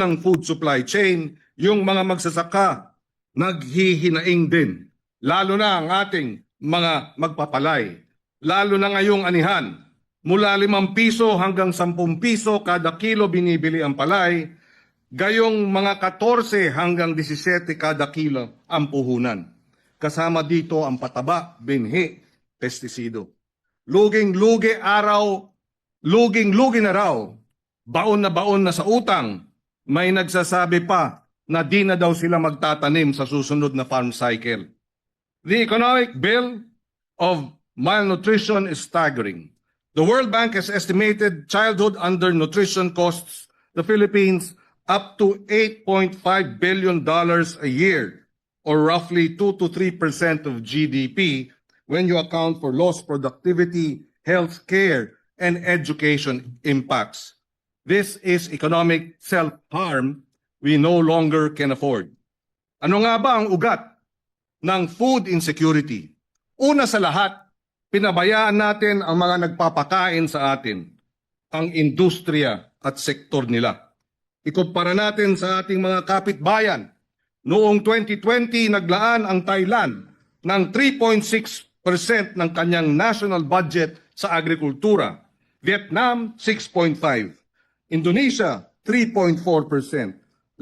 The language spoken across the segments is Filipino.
ng food supply chain, yung mga magsasaka, naghihinaing din. Lalo na ang ating mga magpapalay. Lalo na ngayong anihan. Mula 5 piso hanggang 10 piso kada kilo binibili ang palay. Gayong mga 14 hanggang 17 kada kilo ang puhunan. Kasama dito ang pataba, binhi, pestisido. Luging-lugi araw, luging-lugi na raw, baon na baon na sa utang, may nagsasabi pa na di na daw sila magtatanim sa susunod na farm cycle. The economic bill of malnutrition is staggering. The World Bank has estimated childhood undernutrition costs the Philippines up to $8.5 billion a year, or roughly 2 to 3% of GDP when you account for lost productivity, health care, and education impacts. This is economic self-harm we no longer can afford. Ano nga ba ang ugat ng food insecurity? Una sa lahat, pinabayaan natin ang mga nagpapakain sa atin, ang industriya at sektor nila. Ikumpara natin sa ating mga kapitbayan. Noong 2020, naglaan ang Thailand ng 3.6% ng kanyang national budget sa agrikultura. Vietnam, 6.5%. Indonesia, 3.4%.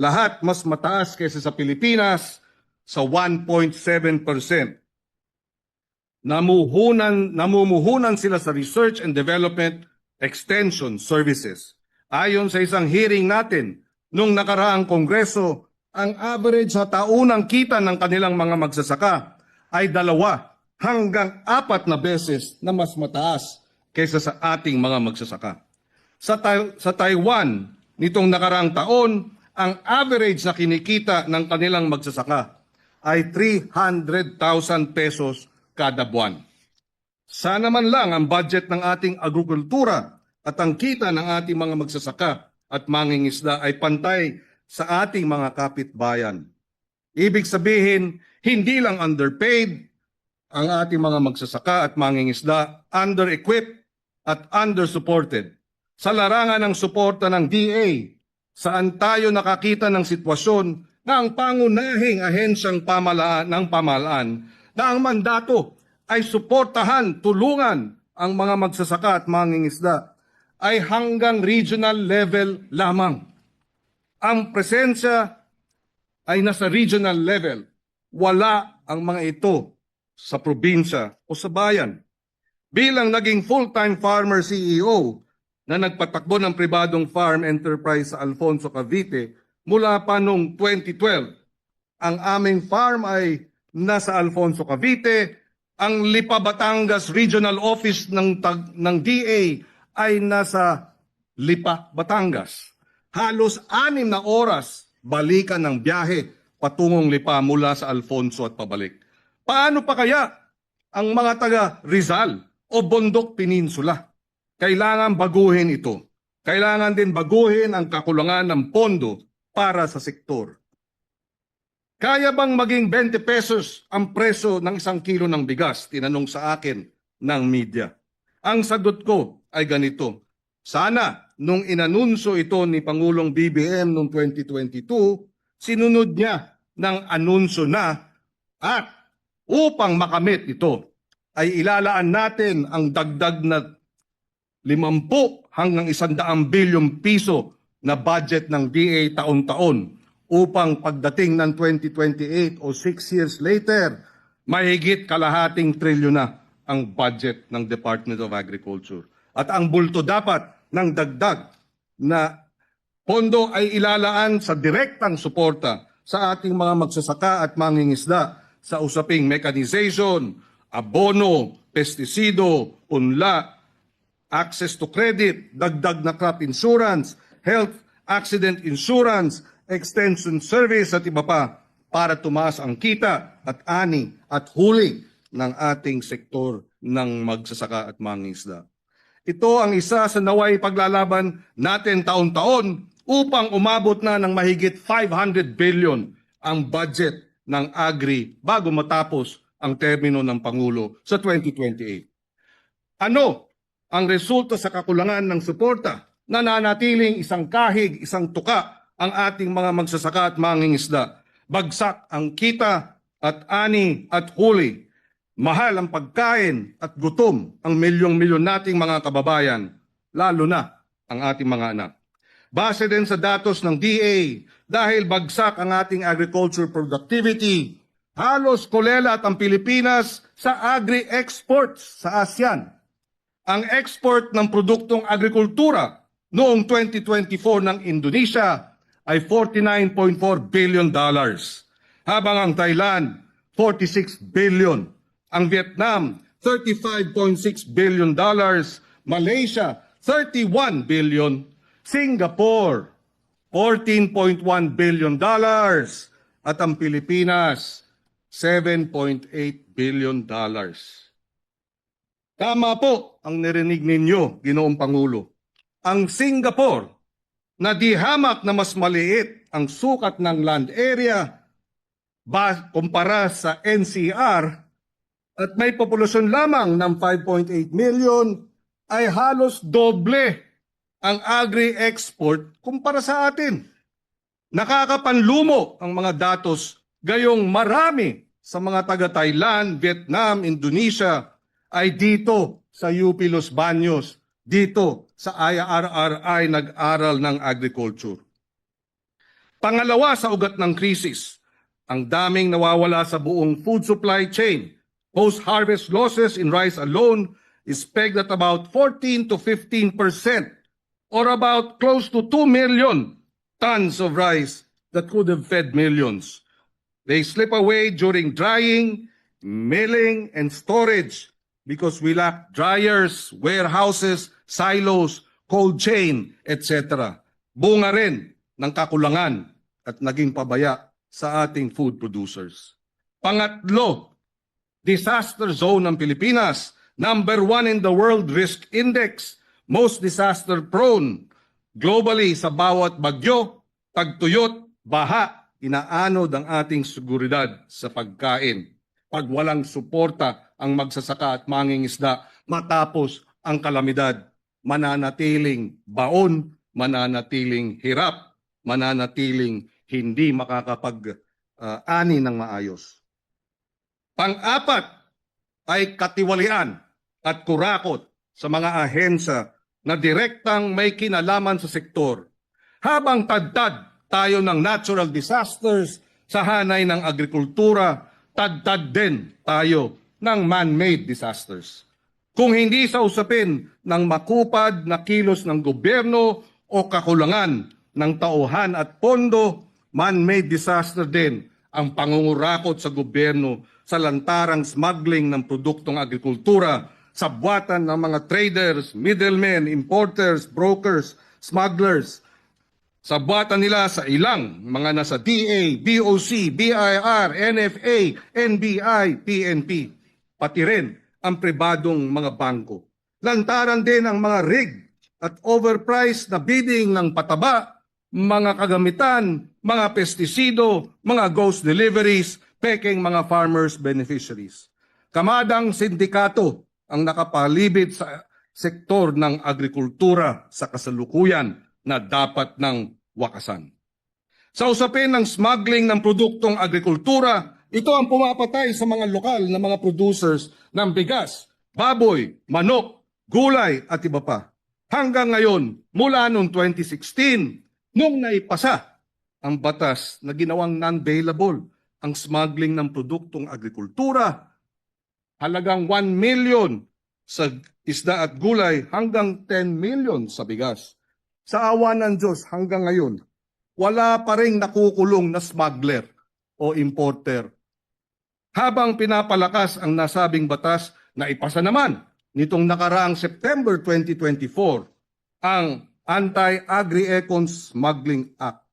Lahat mas mataas kaysa sa Pilipinas sa 1.7%. Namuhunan, namumuhunan sila sa research and development extension services. Ayon sa isang hearing natin nung nakaraang kongreso, ang average sa taunang kita ng kanilang mga magsasaka ay dalawa hanggang apat na beses na mas mataas kaysa sa ating mga magsasaka. Sa, Tai- sa Taiwan, nitong nakaraang taon, ang average na kinikita ng kanilang magsasaka ay 300,000 pesos kada buwan. Sana man lang ang budget ng ating agrikultura at ang kita ng ating mga magsasaka at mangingisda ay pantay sa ating mga kapitbayan. Ibig sabihin, hindi lang underpaid ang ating mga magsasaka at mangingisda, under-equipped at under-supported. Sa larangan ng suporta ng DA, saan tayo nakakita ng sitwasyon na ang pangunahing ahensyang pamalaan ng pamalaan na ang mandato ay suportahan, tulungan ang mga magsasaka at mangingisda ay hanggang regional level lamang. Ang presensya ay nasa regional level. Wala ang mga ito sa probinsya o sa bayan. Bilang naging full-time farmer CEO na nagpatakbo ng pribadong farm enterprise sa Alfonso Cavite mula pa noong 2012, ang aming farm ay nasa Alfonso Cavite, ang Lipa Batangas Regional Office ng, tag, ng DA ay nasa Lipa, Batangas. Halos anim na oras balikan ng biyahe patungong Lipa mula sa Alfonso at pabalik. Paano pa kaya ang mga taga Rizal o Bondok Peninsula? Kailangan baguhin ito. Kailangan din baguhin ang kakulangan ng pondo para sa sektor. Kaya bang maging 20 pesos ang preso ng isang kilo ng bigas? Tinanong sa akin ng media. Ang sagot ko ay ganito. Sana nung inanunsyo ito ni Pangulong BBM noong 2022, sinunod niya ng anunsyo na at upang makamit ito ay ilalaan natin ang dagdag na 50 hanggang 100 bilyong piso na budget ng DA taon-taon upang pagdating ng 2028 o 6 years later, mahigit kalahating trilyon na ang budget ng Department of Agriculture. At ang bulto dapat ng dagdag na pondo ay ilalaan sa direktang suporta sa ating mga magsasaka at mangingisda sa usaping mechanization, abono, pestisido, unla, access to credit, dagdag na crop insurance, health accident insurance, extension service at iba pa para tumaas ang kita at ani at huli ng ating sektor ng magsasaka at mangingisda. Ito ang isa sa naway paglalaban natin taon-taon upang umabot na ng mahigit 500 billion ang budget ng agri bago matapos ang termino ng Pangulo sa 2028. Ano ang resulta sa kakulangan ng suporta? Nananatiling isang kahig, isang tuka ang ating mga magsasaka at mangingisda. Bagsak ang kita at ani at huli. Mahal ang pagkain at gutom ang milyong-milyon nating mga kababayan, lalo na ang ating mga anak. Base din sa datos ng DA, dahil bagsak ang ating agriculture productivity, halos kulela at ang Pilipinas sa agri-exports sa ASEAN. Ang export ng produktong agrikultura noong 2024 ng Indonesia ay 49.4 billion dollars, habang ang Thailand 46 billion, ang Vietnam 35.6 billion dollars, Malaysia 31 billion, Singapore 14.1 billion dollars. At ang Pilipinas 7.8 billion dollars. Tama po ang narinig ninyo, Ginoong Pangulo. Ang Singapore na di hamak na mas maliit ang sukat ng land area ba kumpara sa NCR at may populasyon lamang ng 5.8 million ay halos doble ang agri-export kumpara sa atin. Nakakapanlumo ang mga datos gayong marami sa mga taga-Thailand, Vietnam, Indonesia ay dito sa UP Los Baños, dito sa IRRI nag-aral ng agriculture. Pangalawa sa ugat ng krisis, ang daming nawawala sa buong food supply chain. Post-harvest losses in rice alone is pegged at about 14 to 15 percent or about close to 2 million tons of rice that could have fed millions. They slip away during drying, milling, and storage because we lack dryers, warehouses, silos, cold chain, etc. Bunga rin ng kakulangan at naging pabaya sa ating food producers. Pangatlo, disaster zone ng Pilipinas. Number one in the World Risk Index. Most disaster prone. Globally, sa bawat bagyo, tagtuyot, baha, inaanod ang ating seguridad sa pagkain. Pag walang suporta ang magsasaka at mangingisda matapos ang kalamidad, mananatiling baon, mananatiling hirap, mananatiling hindi makakapag-ani ng maayos. Pang-apat ay katiwalian at kurakot sa mga ahensya na direktang may kinalaman sa sektor. Habang tadtad tayo ng natural disasters sa hanay ng agrikultura, tadtad din tayo ng man-made disasters. Kung hindi sa usapin ng makupad na kilos ng gobyerno o kakulangan ng tauhan at pondo, man-made disaster din ang pangungurakot sa gobyerno sa lantarang smuggling ng produktong agrikultura sa buwatan ng mga traders, middlemen, importers, brokers, smugglers, sa buwatan nila sa ilang mga nasa DA, BOC, BIR, NFA, NBI, PNP, pati rin ang pribadong mga bangko. Lantaran din ang mga rig at overpriced na bidding ng pataba, mga kagamitan, mga pestisido, mga ghost deliveries, peking mga farmers beneficiaries. Kamadang sindikato ang nakapalibid sa sektor ng agrikultura sa kasalukuyan na dapat ng wakasan. Sa usapin ng smuggling ng produktong agrikultura, ito ang pumapatay sa mga lokal na mga producers ng bigas, baboy, manok, gulay at iba pa. Hanggang ngayon, mula noong 2016, nung naipasa ang batas na ginawang non-bailable ang smuggling ng produktong agrikultura, halagang 1 million sa isda at gulay hanggang 10 million sa bigas. Sa awa ng Diyos hanggang ngayon, wala pa rin nakukulong na smuggler o importer. Habang pinapalakas ang nasabing batas na ipasa naman nitong nakaraang September 2024 ang Anti-Agri-Econ Smuggling Act.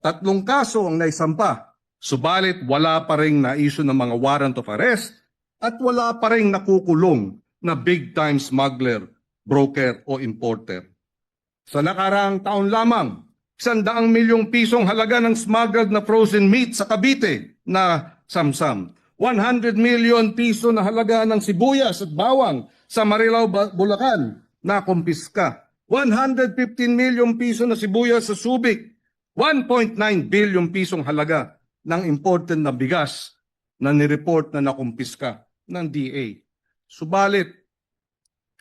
Tatlong kaso ang naisampa, subalit wala pa rin na-issue ng mga warrant of arrest at wala pa rin nakukulong na big-time smuggler, broker o importer. Sa nakaraang taon lamang, Sandaang milyong pisong halaga ng smuggled na frozen meat sa Cavite na samsam. 100 million piso na halaga ng sibuyas at bawang sa Marilao, Bulacan na kumpiska. 115 million piso na sibuyas sa Subic. 1.9 billion pisong halaga ng imported na bigas na nireport na nakumpiska ng DA. Subalit,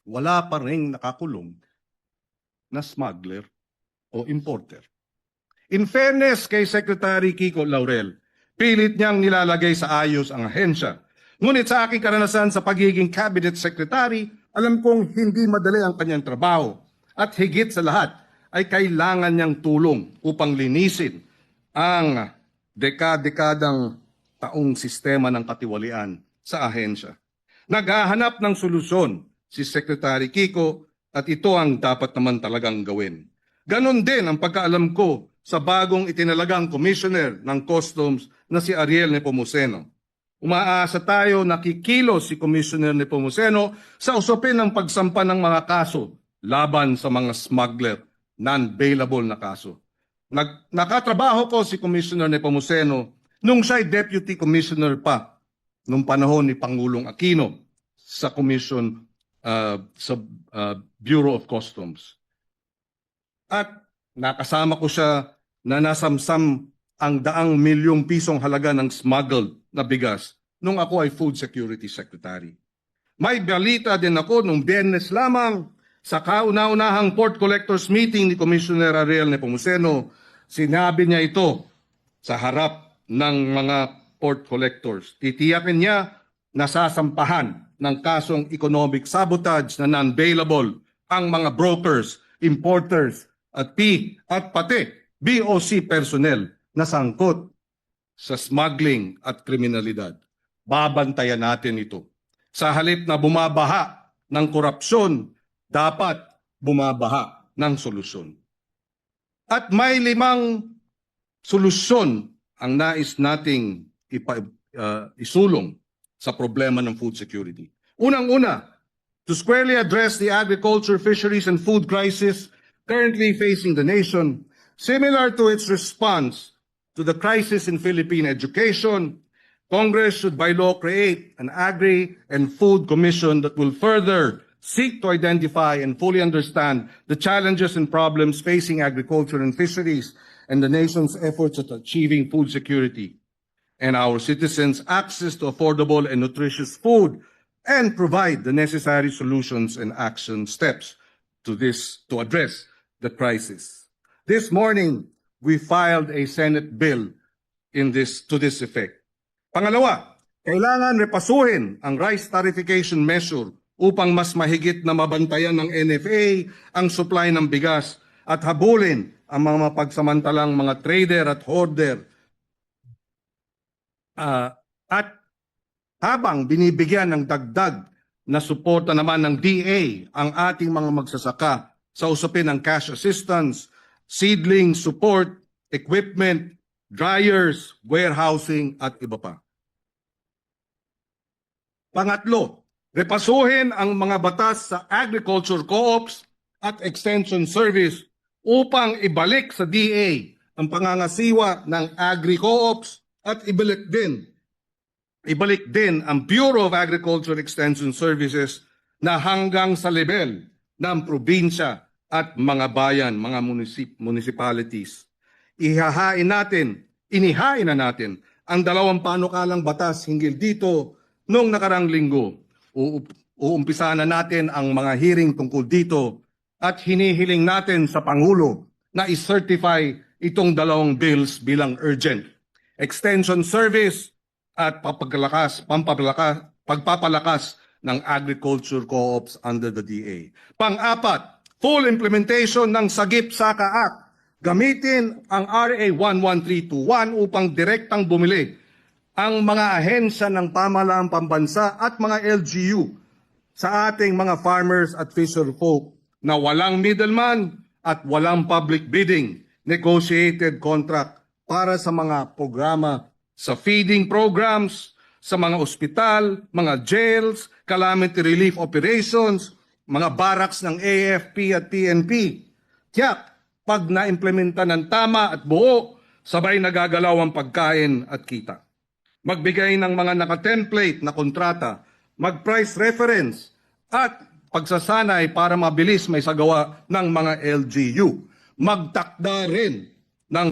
wala pa rin nakakulong na smuggler o importer. In fairness kay Secretary Kiko Laurel, pilit niyang nilalagay sa ayos ang ahensya. Ngunit sa aking karanasan sa pagiging cabinet secretary, alam kong hindi madali ang kanyang trabaho. At higit sa lahat, ay kailangan niyang tulong upang linisin ang dekadekadang taong sistema ng katiwalian sa ahensya. Naghahanap ng solusyon si Secretary Kiko at ito ang dapat naman talagang gawin. Ganon din ang pagkaalam ko sa bagong itinalagang commissioner ng customs na si Ariel Nepomuceno. Umaasa tayo na kikilos si Commissioner Nepomuceno sa usapin ng pagsampa ng mga kaso laban sa mga smuggler, non-bailable na kaso. Nag, nakatrabaho ko si Commissioner Nepomuceno nung siya'y Deputy Commissioner pa nung panahon ni Pangulong Aquino sa Commission uh, sa uh, Bureau of Customs. At nakasama ko siya na nasamsam ang daang milyong pisong halaga ng smuggled na bigas nung ako ay Food Security Secretary. May balita din ako nung biyernes lamang sa kauna-unahang Port Collectors Meeting ni Commissioner Ariel Nepomuceno, sinabi niya ito sa harap ng mga port collectors. Titiyakin niya na sasampahan ng kasong economic sabotage na non-bailable ang mga brokers, importers, at P at pati BOC personnel na sangkot sa smuggling at kriminalidad. Babantayan natin ito. Sa halip na bumabaha ng korupsyon, dapat bumabaha ng solusyon. At may limang solusyon ang nais nating ipa, uh, isulong sa problema ng food security. Unang-una, to squarely address the agriculture, fisheries, and food crisis currently facing the nation, similar to its response to the crisis in Philippine education, Congress should by law create an Agri and Food Commission that will further seek to identify and fully understand the challenges and problems facing agriculture and fisheries and the nation's efforts at achieving food security and our citizens access to affordable and nutritious food and provide the necessary solutions and action steps to this to address the crisis. This morning, we filed a Senate bill in this to this effect. Pangalawa, kailangan repasuhin ang rice tarification measure upang mas mahigit na mabantayan ng NFA ang supply ng bigas at habulin ang mga mapagsamantalang mga trader at hoarder. Ah, at habang binibigyan ng dagdag na suporta naman ng DA ang ating mga magsasaka sa usapin ng cash assistance, seedling support, equipment, dryers, warehousing at iba pa. Pangatlo, repasuhin ang mga batas sa agriculture co-ops at extension service upang ibalik sa DA ang pangangasiwa ng agri-co-ops at ibalik din ibalik din ang Bureau of Agriculture Extension Services na hanggang sa level ng probinsya at mga bayan, mga munisip, municipalities. Ihahain natin, inihain na natin ang dalawang panukalang batas hinggil dito noong nakarang linggo. Uup- Uumpisa na natin ang mga hearing tungkol dito at hinihiling natin sa Pangulo na i-certify itong dalawang bills bilang urgent. Extension Service at papaglakas, pampapalakas, pagpapalakas ng agriculture co-ops under the DA. Pang-apat, full implementation ng Sagip Saka Act. Gamitin ang RA 11321 upang direktang bumili ang mga ahensya ng pamahalaang pambansa at mga LGU sa ating mga farmers at fisher folk na walang middleman at walang public bidding, negotiated contract para sa mga programa sa feeding programs, sa mga ospital, mga jails, calamity relief operations, mga barracks ng AFP at PNP. Tiyak, pag na-implementa ng tama at buo, sabay nagagalaw ang pagkain at kita. Magbigay ng mga nakatemplate na kontrata, mag-price reference, at pagsasanay para mabilis may sagawa ng mga LGU. Magtakda rin